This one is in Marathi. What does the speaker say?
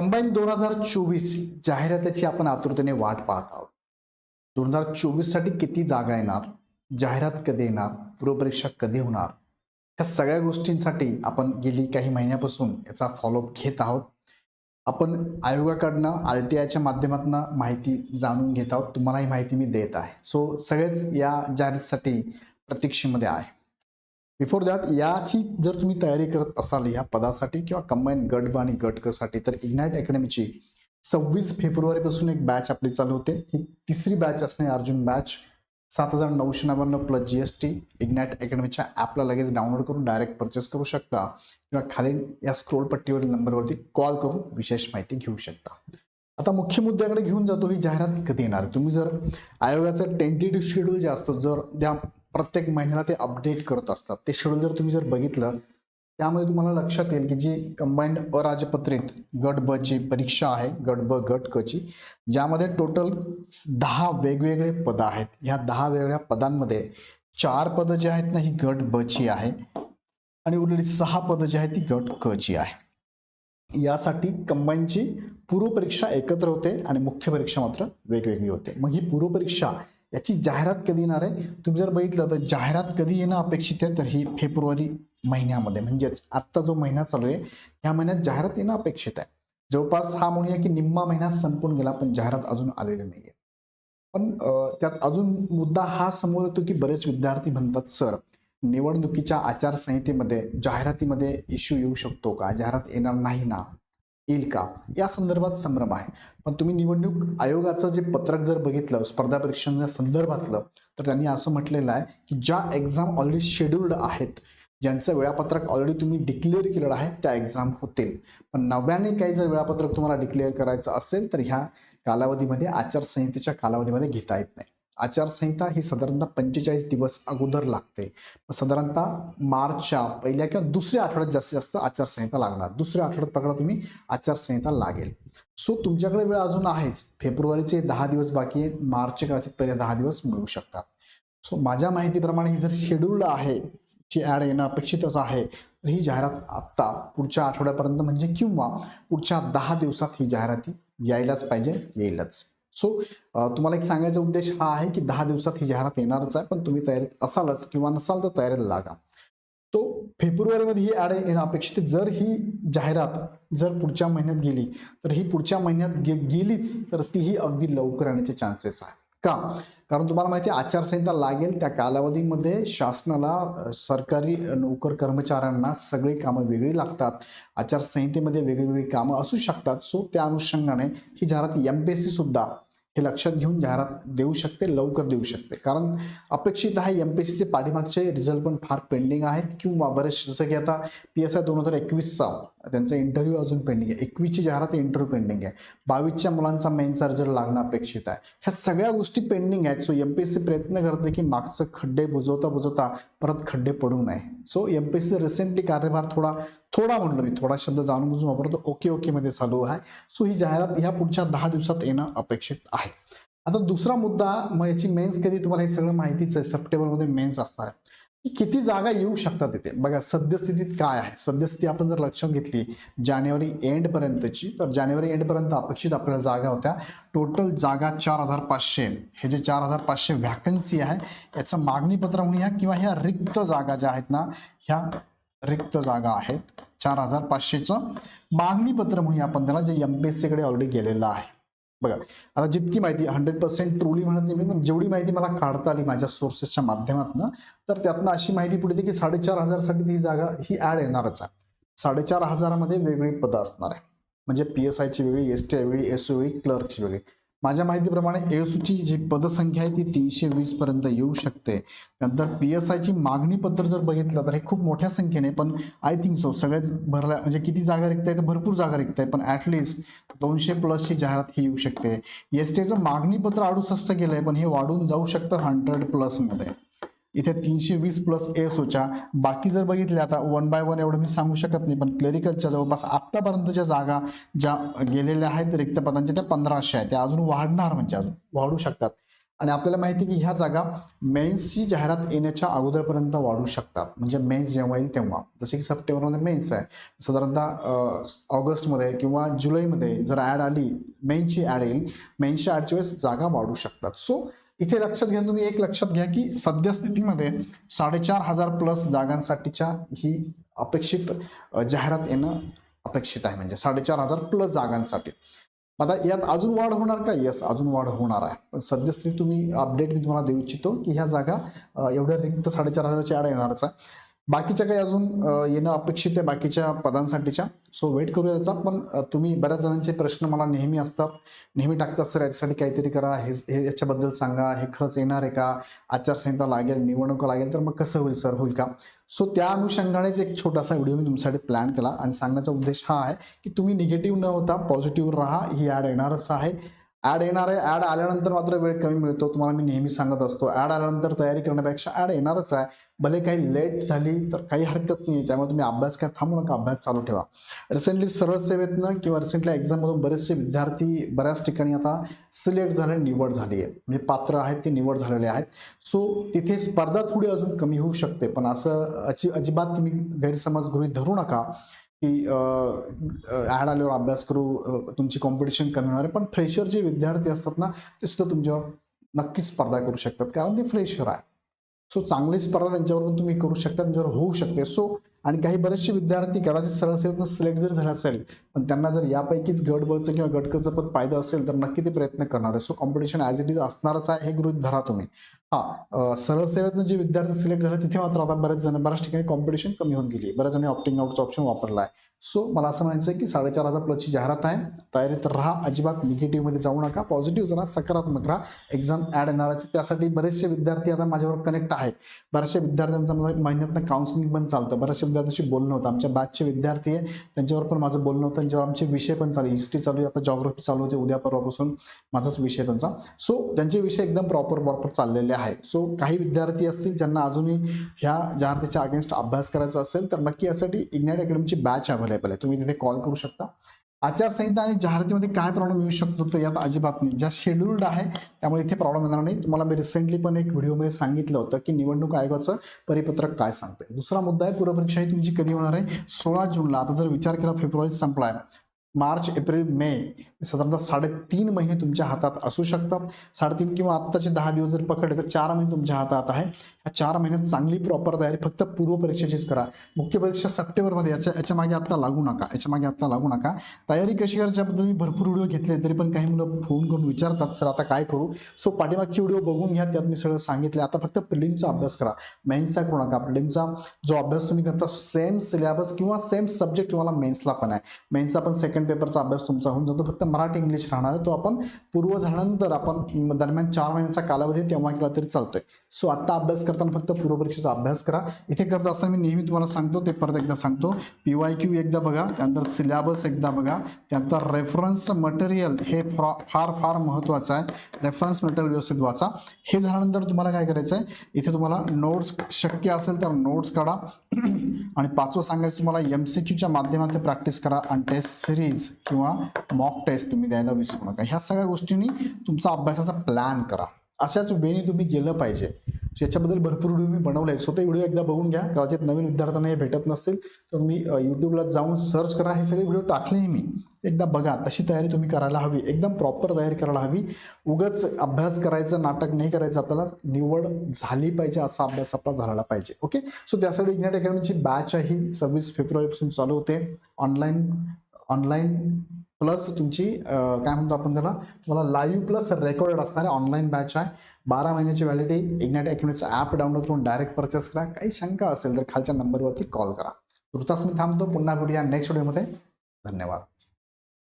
कंबाईन दोन हजार चोवीस जाहिरातीची आपण आतुरतेने वाट पाहत आहोत. दोन हजार चोवीससाठी किती जागा येणार जाहिरात कधी येणार पूर्वपरीक्षा कधी होणार ह्या सगळ्या गोष्टींसाठी आपण गेली काही महिन्यापासून याचा फॉलोअप घेत आहोत. आपण आयोगाकडनं आर टी आयच्या माध्यमातून माहिती जाणून घेत आहोत. तुम्हाला ही माहिती मी देत आहे. सो सगळेच या जाहिरातीसाठी प्रतीक्षेमध्ये आहे. बिफोर दॅट याची जर तुम्ही तयारी करत असाल या पदासाठी किंवा कंबाईन गट ब आणि गटकसाठी तर इग्नाईट अकॅडमीची सव्वीस फेब्रुवारीपासून एक बॅच आपली चालू होते. ही तिसरी बॅच असणे अर्जुन बॅच सात हजार नऊशे नव्याण्णव plus G S T Ignite अकॅडमीच्या ॲपला लगेच डाउनलोड करून डायरेक्ट परचेस करू शकता. किंवा खाली या स्क्रोल पट्टीवरील नंबरवरती कॉल करून विशेष माहिती घेऊ शकता. आता मुख्य मुद्द्याकडे घेऊन जातो ही जाहिरात कधी येणार? तुम्ही जर आयोगाचं टेंटेटिव्ह शेड्यूल जे असतं जर त्या प्रत्येक महिन्याला ते अपडेट करत असतात. ते शेड्यूल जर तुम्ही जर बघितलं त्यामध्ये तुम्हाला लक्षात येईल की जी कंबाईंड अराजपत्रित गट ब ची परीक्षा आहे गट ब गट क ची ज्यामध्ये टोटल दहा वेगवेगळे पदं आहेत. ह्या दहा वेगवेगळ्या पदांमध्ये चार पदं जी आहेत ना ही गट ब ची आहे आणि उरलेली सहा पदं जी आहेत ती गट क ची आहे. यासाठी कंबाईनची पूर्वपरीक्षा एकत्र होते आणि मुख्य परीक्षा मात्र वेगवेगळी होते. मग ही पूर्वपरीक्षा याची जाहिरात कधी येणार आहे? तुम्ही जर बघितलं तर जाहिरात कधी येणं अपेक्षित आहे? तर ही फेब्रुवारी महिन्यामध्ये. म्हणजेच आत्ता जो महिना चालू आहे या महिन्यात जाहिरात येणं अपेक्षित आहे. जवळपास हा म्हणूया की निम्मा महिना संपून गेला पण जाहिरात अजून आलेली नाही आहे पण त्यात अजून मुद्दा हा समोर येतो की बरेच विद्यार्थी म्हणतात सर निवडणुकीच्या आचारसंहितेमध्ये जाहिरातीमध्ये इश्यू येऊ शकतो का? जाहिरात येणार नाही ना? येईल का? या संदर्भात संभ्रम आहे. पण तुम्ही निवडणूक आयोगाचं जे पत्रक जर बघितलं स्पर्धा परीक्षांच्या संदर्भातलं तर त्यांनी असं म्हटलेलं आहे की ज्या एक्झाम ऑलरेडी शेड्युल्ड आहेत ज्यांचं वेळापत्रक ऑलरेडी तुम्ही डिक्लेअर केलेलं आहे त्या एक्झाम होतील. पण नव्याने काही जर वेळापत्रक तुम्हाला डिक्लेअर करायचं असेल तर ह्या कालावधीमध्ये आचारसंहितेच्या कालावधीमध्ये घेता येत नाही. आचारसंहिता ही साधारणतः पंचेचाळीस दिवस अगोदर लागते. साधारणतः मार्चच्या पहिल्या किंवा दुसऱ्या आठवड्यात जास्तीत जास्त आचारसंहिता लागणार. दुसऱ्या आठवड्यात पकडा तुम्ही आचारसंहिता लागेल. सो तुमच्याकडे वेळ अजून आहेच. फेब्रुवारीचे दहा दिवस बाकी आहेत. मार्चचे कदाचित पहिले दहा दिवस मिळू शकतात. सो माझ्या माहितीप्रमाणे ही जर शेड्यूल्ड आहे जी ॲड येणं अपेक्षितच आहे तर ही जाहिरात आत्ता पुढच्या आठवड्यापर्यंत म्हणजे किंवा पुढच्या दहा दिवसात ही जाहिराती यायलाच पाहिजे येईलच. सो तुम्हाला एक सांगायचा उद्देश हा आहे की दहा दिवसात ही जाहिरात येणारच आहे पण तुम्ही तयारीत असालच किंवा नसाल तर तयारीला लागा. तो फेब्रुवारीमध्ये ही ॲड येणं अपेक्षित जर ही जाहिरात जर पुढच्या महिन्यात गेली तर ही पुढच्या महिन्यात गे गेलीच तर तीही अगदी लवकर येण्याचे चान्सेस आहे का? कारण तुम्हाला माहिती आहे आचारसंहिता लागेल त्या कालावधीमध्ये शासनाला सरकारी नोकर कर्मचाऱ्यांना सगळी कामं वेगळी लागतात. आचारसंहितेमध्ये वेगळी वेगळी कामं असू शकतात. सो त्या अनुषंगाने ही जाहिरात एम पी एस सी सुद्धा हे लक्षात घेऊन जाहिरात देऊ शकते लवकर देऊ शकते. कारण अपेक्षित आहे एम पी एस सीचे पाठीमागचे रिझल्ट पण फार पेंडिंग आहेत किंवा बरेच जसं की आता पी एस आय दोन हजार एकवीसचा त्यांचा इंटरव्ह्यू अजून पेंडिंग आहे. एकवीसची जाहिरात इंटरव्ह्यू पेंडिंग आहे. बावीसच्या मुलांचा मेनचा रिझल्ट लागणं अपेक्षित आहे. ह्या सगळ्या गोष्टी पेंडिंग आहेत. So M P S C प्रयत्न करते की मागचं खड्डे बुजवता बुजवता परत खड्डे पडू नये. So M P S C recently कार्यभार थोडा थोडा म्हणलो मी थोडा शब्द जाणून बुजून वापरतो. ओके ओके मध्ये चालू आहे. सो ही जाहिरात ह्या पुढच्या दहा दिवसात येणं अपेक्षित आहे. आता दुसरा मुद्दा मग याची मेन्स कधी? तुम्हाला हे सगळं माहितीच आहे. सप्टेंबरमध्ये मेन्स असणार आहे. की किती जागा येऊ शकतात इथे? बघा सद्यस्थितीत काय आहे? सद्यस्थिती आपण जर लक्षात घेतली जानेवारी एंडपर्यंतची तर जानेवारी एंडपर्यंत अपेक्षित आपल्याला जागा होत्या. टोटल जागा चार हजार पाचशे हे जे चार हजार पाचशे व्हॅकन्सी आहे याचं मागणीपत्र म्हणूया किंवा ह्या रिक्त जागा ज्या आहेत ना ह्या रिक्त जागा आहेत. चार हजार पाचशेचं मागणीपत्र म्हणून आपण त्याला जे एम पी एस सीकडे ऑलरेडी गेलेलं आहे. बघा आता जितकी माहिती हंड्रेड पर्सेंट ट्रुली म्हणत नाही पण जेवढी माहिती मला काढता आली माझ्या सोर्सेसच्या माध्यमातून तर त्यातनं अशी माहिती पुढे की साडेचार हजारसाठी ती जागा ही ॲड येणारच आहे. साडेचार हजारामध्ये वेगळी पदं असणार आहे. म्हणजे पी एस आयची वेगळी एस टी आय वेगळी एस वेगळी क्लर्कची वेगळी. माझ्या माहितीप्रमाणे एसयूची जी पदसंख्या आहे ती तीनशे वीस पर्यंत येऊ शकते. नंतर पी एस आयची मागणी पत्र जर बघितलं तर हे खूप मोठ्या संख्येने पण आय थिंक सो सगळ्याच भरल्या म्हणजे किती जागा रिक्त आहे तर भरपूर जागा रिक्त आहे पण ॲटलिस्ट दोनशे प्लसची जाहिरात ही येऊ शकते. एस टीचं मागणीपत्र अडुसष्ट गेलं आहे पण हे वाढून जाऊ शकतं हंड्रेड प्लसमध्ये इथे तीनशे वीस प्लस एस ओच्या बाकी जर बघितले आता वन बाय वन एवढं मी सांगू शकत नाही पण क्लेरिकलच्या जवळपास आत्तापर्यंतच्या जागा ज्या गेलेल्या आहेत रिक्त पदांच्या त्या पंधराशे आहेत. त्या अजून वाढणार म्हणजे अजून वाढू शकतात. आणि आपल्याला माहिती आहे की ह्या जागा मेन्सची जाहिरात येण्याच्या अगोदरपर्यंत वाढू शकतात. म्हणजे मेन्स जेव्हा येईल तेव्हा. जसे की सप्टेंबरमध्ये मेन्स आहे. साधारणतः ऑगस्टमध्ये किंवा जुलैमध्ये जर ॲड आली मेन्सची ॲड येईल मेन्सच्या ॲडच्या वेळेस जागा वाढू शकतात. सो इथे लक्षात घ्या तुम्ही एक लक्षात घ्या की सद्यस्थितीमध्ये साडेचार हजार प्लस जागांसाठीच्या ही अपेक्षित जाहिरात येणं अपेक्षित आहे. म्हणजे साडेचार हजार प्लस जागांसाठी. आता यात अजून वाढ होणार का? येस अजून वाढ होणार आहे. पण सद्यस्थिती तुम्ही अपडेट मी तुम्हाला देऊ इच्छितो की ह्या जागा एवढ्या रिक्त साडेचार हजारच्या ॲड येणारच आहे. बाकीच्या काही अजून येणं अपेक्षित आहे बाकीच्या पदांसाठीच्या. सो वेट करूया त्याचा पण तुम्ही बऱ्याच जणांचे प्रश्न मला नेहमी असतात. नेहमी टाकतात सर याच्यासाठी काहीतरी करा. हे हे याच्याबद्दल सांगा. हे खरंच येणार आहे का? आचारसंहिता लागेल निवडणूक लागेल तर मग कसं होईल सर? होईल का? सो त्या अनुषंगानेच एक छोटासा व्हिडिओ मी तुमच्यासाठी प्लॅन केला. आणि सांगण्याचा उद्देश हा आहे की तुम्ही निगेटिव्ह न होता पॉझिटिव्ह राहा. ही ॲड येणारच आहे. ॲड येणार आहे. ॲड आल्यानंतर मात्र वेळ कमी मिळतो. तुम्हाला मी नेहमी सांगत असतो. ॲड आल्यानंतर तयारी करण्यापेक्षा ॲड येणारच आहे. भले काही लेट झाली तर काही हरकत नाही. त्यामुळे तुम्ही अभ्यास काय थांबू नका. अभ्यास चालू ठेवा. रिसेंटली सरळ सेवेतनं किंवा रिसेंटली एक्झाममधून बरेचसे विद्यार्थी बऱ्याच ठिकाणी आता सिलेक्ट झाले निवड झाली आहे म्हणजे पात्र आहेत ते निवड झालेले आहेत. सो तिथे स्पर्धा थोडी अजून कमी होऊ शकते. पण असं अजिबात तुम्ही गैरसमज गृहित धरू नका. की ॲड आल्यावर अभ्यास करू तुमची कॉम्पिटिशन कमी होणार आहे. पण फ्रेशर जे विद्यार्थी असतात ना ते सुद्धा तुमच्यावर नक्कीच स्पर्धा करू शकतात. कारण ते फ्रेशर आहे. सो चांगली स्पर्धा त्यांच्यावर पण तुम्ही करू शकता त्यांच्यावर होऊ शकते. सो आणि काही बरेचसे विद्यार्थी कदाचित सरळ सेवेतनं सिलेक्ट जर झाले असेल पण त्यांना जर यापैकीच गटबळचं किंवा गटकचं पद पाहिजे असेल तर नक्की ते प्रयत्न करणार आहे. So competition as it is असणारच आहे हे गृहित धरा तुम्ही. हा सरळ सेवेतनं जे विद्यार्थी सिलेक्ट झाले तिथे मात्र आता बऱ्याच जण बऱ्याच ठिकाणी कॉम्पिटिशन कमी होऊन गेली आहे. बऱ्याच जणांनी ऑप्टिंग आउटचा ऑप्शन वापरला आहे. सो मला असं म्हणायचं आहे की साडेचार हजार प्लसची जाहिरात आहे. तयारीत राहा अजिबात निगेटिव्हमध्ये जाऊ नका. पॉझिटिव्ह जरा सकारात्मक राहा. एक्झाम ॲड येणार आहे. त्यासाठी बरेचसे विद्यार्थी आता माझ्यावर कनेक्ट आहे. बऱ्याचशा विद्यार्थ्यांचं मला महिन्यातनं काउन्सिलिंग पण चालतं. बऱ्याचशा विद्यार्थ्यांशी बोलणं होतं. आमच्या बॅचचे विद्यार्थी आहे. त्यांच्यावर पण माझं बोलणं होतं. त्यांच्यावर आमचे विषय पण चालू हिस्ट्री चालू आहे. आता जॉग्रफी चालू होते. उद्या परवापासून माझाच विषय त्यांचा. सो त्यांचे विषय एकदम प्रॉपर प्रॉपर चाललेले आहे. सो काही विद्यार्थी असतील ज्यांना अजूनही ह्या जाहिरातीच्या अगेन्स्ट अभ्यास करायचा असेल तर नक्की यासाठी इग्नाइट अकॅडमीची बॅच अवेलेबल आहे. तुम्ही तिथे कॉल करू शकता. आचारसंहिता आणि जाहिरातीमध्ये काय प्रॉब्लेम येऊ शकतो तर यात अजिबात नाही. ज्या शेड्युल्ड आहे त्यामुळे इथे प्रॉब्लेम येणार नाही. तुम्हाला मी रिसेंटली पण एक व्हिडिओमध्ये सांगितलं होतं की निवडणूक आयोगाचं परिपत्रक काय सांगते दुसरा मुद्दा आहे पूर्वपरीक्षा ही तुमची कधी होणार आहे? सोळा जूनला. आता जर विचार केला फेब्रुवारी संपलाय. मार्च एप्रिल मे साधारणतः साडेतीन महिने तुमच्या हातात असू शकतात. साडेतीन किंवा आत्ताचे दहा दिवस जर पकडले तर चार महिने तुमच्या हातात आहे. या चार महिन्यात चांगली प्रॉपर तयारी फक्त पूर्व परीक्षेचीच करा. मुख्य परीक्षा सप्टेंबरमध्ये याच्या याच्या मागे आत्ता लागू नका. याच्या मागे आत्ता लागू नका. तयारी कशी करायच्याबद्दल मी भरपूर व्हिडिओ घेतले तरी पण काही मुलं फोन करून विचारतात सर आता काय करू? सो पाठीमागची व्हिडिओ बघून घ्या त्यात मी सगळं सांगितलं आता फक्त प्रिलिमचा अभ्यास करा. मेन्सचा करू नका. प्रिलिमचा जो अभ्यास तुम्ही करता सेम सिलेबस किंवा सेम सब्जेक्ट तुम्हाला मेन्सला पण आहे. मेन्सचा पण सेकंड पेपरचा अभ्यास तुमचा होऊन जातो. फक्त मराठी इंग्लिश राहणार आहे. तो आपण पूर्व झाल्यानंतर आपण दरम्यान चार महिन्याचा कालावधी तेव्हा केला तरी चालतोय. सो आत्ता अभ्यास करताना फक्त पूर्वपरीक्षेचा अभ्यास करा. इथे करत असताना मी नेहमी तुम्हाला सांगतो ते परत एकदा सांगतो. पी वाय क्यू एकदा बघा त्यानंतर सिलेबस एकदा बघा. त्यानंतर रेफरन्स मटेरियल हे फार फार महत्त्वाचं आहे. रेफरन्स मटेरियल व्यवस्थित वाचा. हे झाल्यानंतर तुम्हाला काय करायचं आहे? इथे तुम्हाला नोट्स शक्य असेल तर नोट्स काढा. आणि पाचवं सांगायचं तुम्हाला एम सी क्यूच्या माध्यमातून प्रॅक्टिस करा. आणि टेस्ट सिरीज किंवा मॉक टेस्ट तुम्ही द्यायला विसरू नका ह्या सगळ्या गोष्टींनी तुमचा अभ्यासाचा प्लॅन करा. अशाच वेळी तुम्ही गेलं पाहिजे. याच्याबद्दल भरपूर व्हिडिओ मी बनवले आहेत स्वतः व्हिडिओ एकदा बघून घ्या. कदाचित नवीन विद्यार्थ्यांना हे भेटत नसतील तर तुम्ही यूट्यूबला जाऊन सर्च करा. हे सगळे व्हिडिओ टाकलेही मी. एकदा बघा. तशी तयारी तुम्ही करायला हवी. एकदम प्रॉपर तयारी करायला हवी. उगाच अभ्यास करायचं नाटक नाही करायचं आपल्याला निवड झाली पाहिजे असा अभ्यास आपला झाला पाहिजे. ओके सो त्यासाठी इग्नाइट अकॅडमीची बॅच आहे. सव्वीस फेब्रुवारीपासून चालू होते. ऑनलाईन ऑनलाईन प्लस तुमची काय म्हणतो आपण त्याला? तुम्हाला लाईव्ह प्लस रेकॉर्डेड असणारे ऑनलाईन बॅच आहे. बारा महिन्याची व्हॅलिडिटी इग्नाट अकॅडमीचं ॲप डाउनलोड करून डायरेक्ट परचेस करा. काही शंका असेल तर खालच्या नंबरवरती कॉल करा. तुर्तास मी थांबतो. पुन्हा भेटूया नेक्स्ट व्हिडिओमध्ये धन्यवाद.